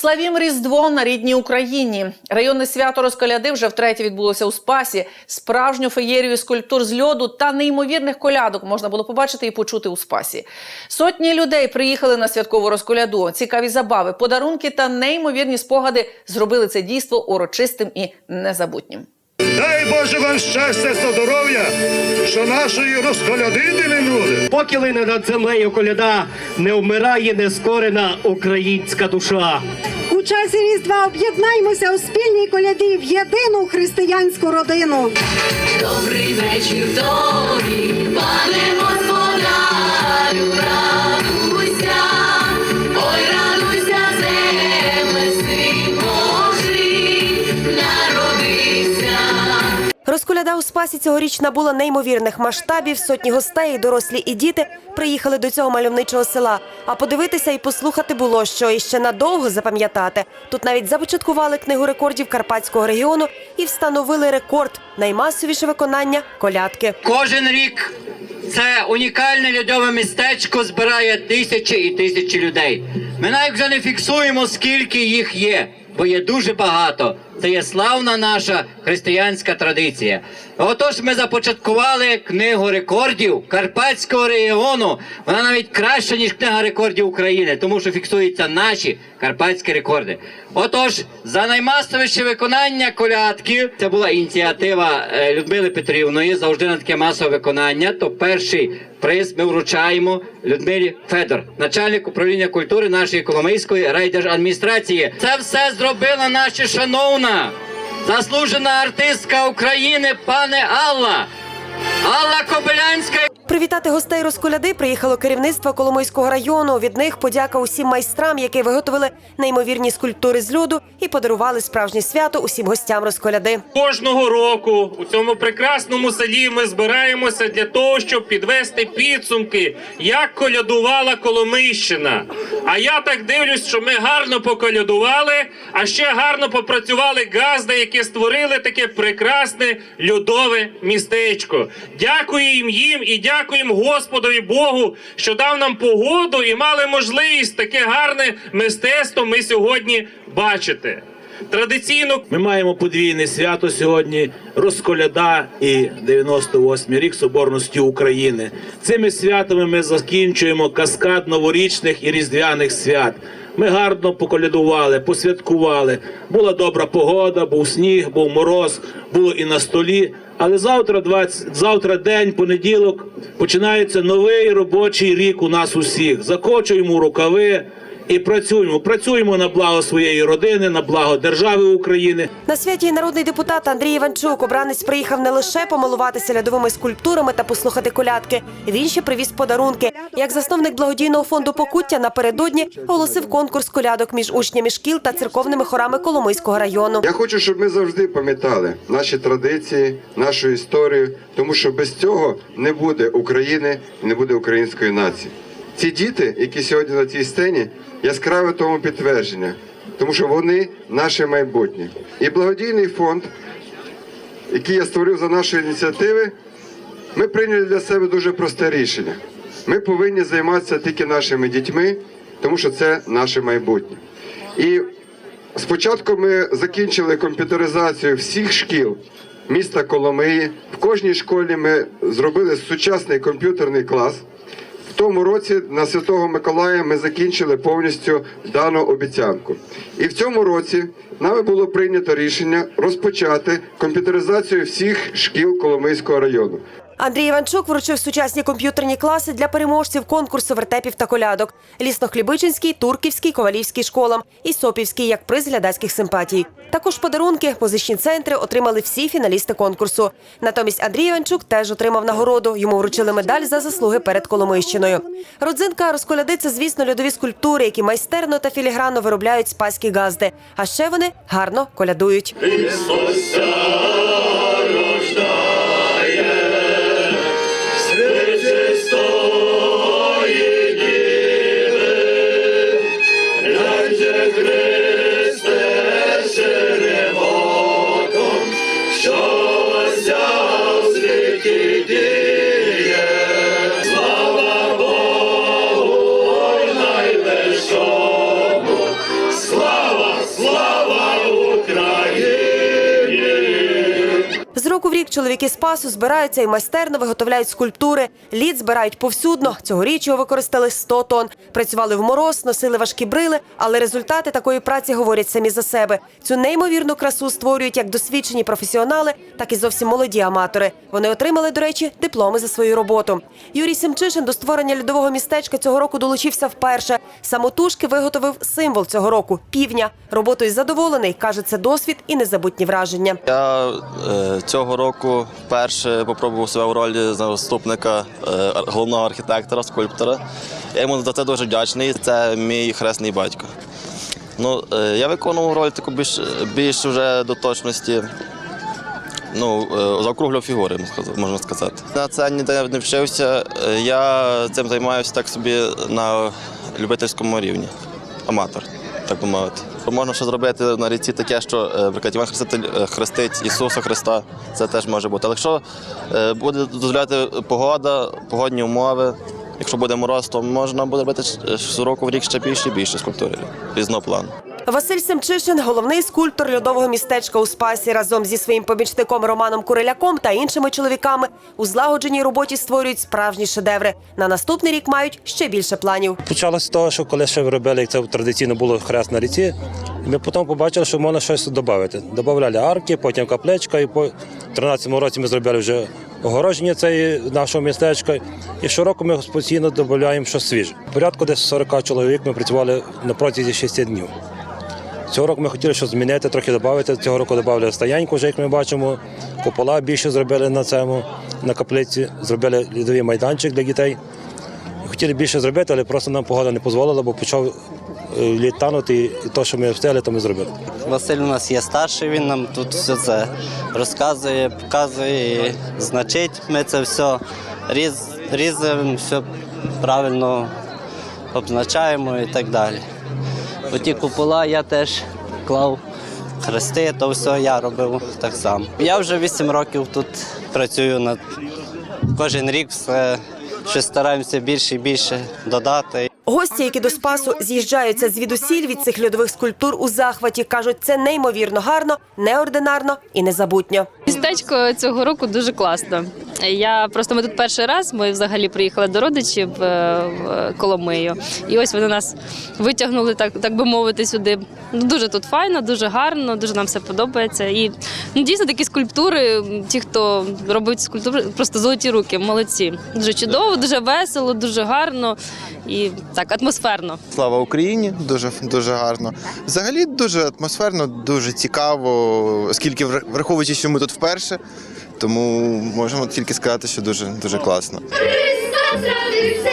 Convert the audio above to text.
Славім Різдво на рідній Україні. Районне свято розколяди вже втретє відбулося у Спасі. Справжню феєрію скульптур з льоду та неймовірних колядок можна було побачити і почути у Спасі. Сотні людей приїхали на святкову розколяду. Цікаві забави, подарунки та неймовірні спогади зробили це дійство урочистим і незабутнім. Дай Боже вам щастя та здоров'я, що нашої розколяди не минули. Поки лине над землею коляда, не вмирає нескорена українська душа. У часі Різдва об'єднаймося у спільній коляді в єдину християнську родину. Добрий вечір тобі, пане господарю, Розколяда у Спасі цьогоріч набула неймовірних масштабів. Сотні гостей, дорослі і діти приїхали до цього мальовничого села. А подивитися і послухати було що і ще надовго запам'ятати. Тут навіть започаткували книгу рекордів Карпатського регіону і встановили рекорд наймасовіше виконання колядки. Кожен рік це унікальне льодове містечко збирає тисячі і тисячі людей. Ми навіть вже не фіксуємо, скільки їх є, бо є дуже багато. Це є славна наша християнська традиція. Отож, ми започаткували книгу рекордів Карпатського регіону. Вона навіть краща, ніж книга рекордів України, тому що фіксуються наші карпатські рекорди. Отож, за наймасовіше виконання колядки, це була ініціатива е, Людмили Петрівної, завжди на таке масове виконання. То перший приз ми вручаємо Людмилі Федор, начальник управління культури нашої Коломийської райдержадміністрації. Це все зробила наша шановна, заслужена артистка України, пане Алла. Алла Кобилянська. Привітати гостей розколяди приїхало керівництво Коломийського району. Від них подяка усім майстрам, які виготовили неймовірні скульптури з льоду і подарували справжнє свято усім гостям розколяди. Кожного року у цьому прекрасному селі ми збираємося для того, щоб підвести підсумки, як колядувала Коломийщина. А я так дивлюсь, що ми гарно поколядували, а ще гарно попрацювали газди, які створили таке прекрасне льодове містечко. Дякуємо їм їм і дякуємо Господові Богу, що дав нам погоду і мали можливість таке гарне мистецтво ми сьогодні бачити. Традиційно Ми маємо подвійне свято сьогодні розколяда і 98-й рік Соборності України. Цими святами ми закінчуємо каскад новорічних і різдвяних свят. Ми гарно поколядували, посвяткували. Була добра погода, був сніг, був мороз, було і на столі. Але завтра, 20, завтра день, понеділок, починається новий робочий рік у нас усіх. Закочуємо рукави і працюємо. Працюємо на благо своєї родини, на благо держави України. На святі народний депутат Андрій Іванчук. Обранець приїхав не лише помилуватися льодовими скульптурами та послухати колядки. Він ще привіз подарунки. Як засновник благодійного фонду Покуття напередодні оголосив конкурс колядок між учнями шкіл та церковними хорами Коломийського району. Я хочу, щоб ми завжди пам'ятали наші традиції, нашу історію, тому що без цього не буде України і не буде української нації. Ці діти, які сьогодні на цій сцені, яскраве тому підтвердження, тому що вони наше майбутнє. І благодійний фонд, який я створив за нашої ініціативи, ми прийняли для себе дуже просте рішення. Ми повинні займатися тільки нашими дітьми, тому що це наше майбутнє. І Спочатку ми закінчили комп'ютеризацію всіх шкіл міста Коломиї. В кожній школі ми зробили сучасний комп'ютерний клас. Тому році на Святого Миколая ми закінчили повністю дану обіцянку. І в цьому році нами було прийнято рішення розпочати комп'ютеризацію всіх шкіл Коломийського району. Андрій Іванчук вручив сучасні комп'ютерні класи для переможців конкурсу вертепів та колядок Лісно-Хлібичинський, Турківський, Ковалівський школам і Сопівський як приз глядацьких симпатій. Також подарунки, музичні центри отримали всі фіналісти конкурсу. Натомість Андрій Іванчук теж отримав нагороду. Йому вручили медаль за заслуги перед Коломийщиною. Родзинка розколяди це, звісно, льодові скульптури, які майстерно та філігранно виробляють спаські газди. А ще вони гарно колядують. Слава чоловіки Спасу збираються і майстерно виготовляють скульптури. Лід збирають повсюдно. Цьогоріч його використали 100 тонн. Працювали в мороз, носили важкі брили, але результати такої праці говорять самі за себе. Цю неймовірну красу створюють як досвідчені професіонали, так і зовсім молоді аматори. Вони отримали, до речі, дипломи за свою роботу. Юрій Семчишин до створення льодового містечка цього року долучився вперше. Самотужки виготовив символ цього року півня. Роботою задоволений каже, це досвід і незабутні враження. Я е, цього року вперше попробував себе у ролі заступника е, головного архітектора, скульптора. Я йому за це дуже вдячний. Це мій хресний батько. Ну, е, я виконував роль таку більш, більш вже до точності. Ну, е, заокруглював фігури, можна сказати. На це ніде не вчився. Я цим займаюся так собі на любительському рівні. Аматор, так би мовити. Можна ще зробити на ріці таке, що, е, наприклад, Іван Хреститель е, хрестить Ісуса Христа. Це теж може бути. Але якщо е, буде дозволяти погода, погодні умови, якщо буде мороз, то можна буде робити з року в рік ще більше і більше скульптури різного плану. Василь Семчишин, головний скульптор льодового містечка у Спасі, разом зі своїм помічником Романом Куриляком та іншими чоловіками у злагодженій роботі створюють справжні шедеври. На наступний рік мають ще більше планів. Почалося з того, що коли ще робили, це традиційно було хрест на ріці, ми потім побачили, що можна щось додати. Добавляли арки, потім каплечка, і по 13-му році ми зробили вже огородження цієї нашого містечка. І щороку ми постійно додаємо щось свіже. Порядку десь 40 чоловік ми працювали на протязі 6 днів. Цього року ми хотіли щось змінити, трохи додати. Цього року додали стоянку, вже як ми бачимо. Купола більше зробили на цьому, на каплиці, зробили лідовий майданчик для дітей. Хотіли більше зробити, але просто нам погода не дозволила, бо почав е, лід танути, і те, що ми встигли, то ми зробили. Василь у нас є старший, він нам тут все це розказує, показує, і значить. Ми це все різ, різаємо, все правильно обзначаємо і так далі. Оті купола я теж клав хрести, то все я робив так само. Я вже 8 років тут працюю над кожен рік все щось стараємося більше і більше додати. Гості, які до Спасу з'їжджаються звідусіль від цих льодових скульптур у захваті, кажуть, це неймовірно гарно, неординарно і незабутньо. Містечко цього року дуже класно. Я просто ми тут перший раз. Ми взагалі приїхали до родичів е, в Коломию. І ось вони нас витягнули, так так би мовити, сюди. Ну, Дуже тут файно, дуже гарно, дуже нам все подобається. І ну, дійсно такі скульптури. Ті, хто робить скульптури, просто золоті руки, молодці. Дуже чудово, дуже весело, дуже гарно і так атмосферно. Слава Україні! Дуже дуже гарно. Взагалі дуже атмосферно, дуже цікаво, оскільки враховуючи, що ми тут вперше, тому можемо тільки сказати, що дуже дуже класно. Христос родився,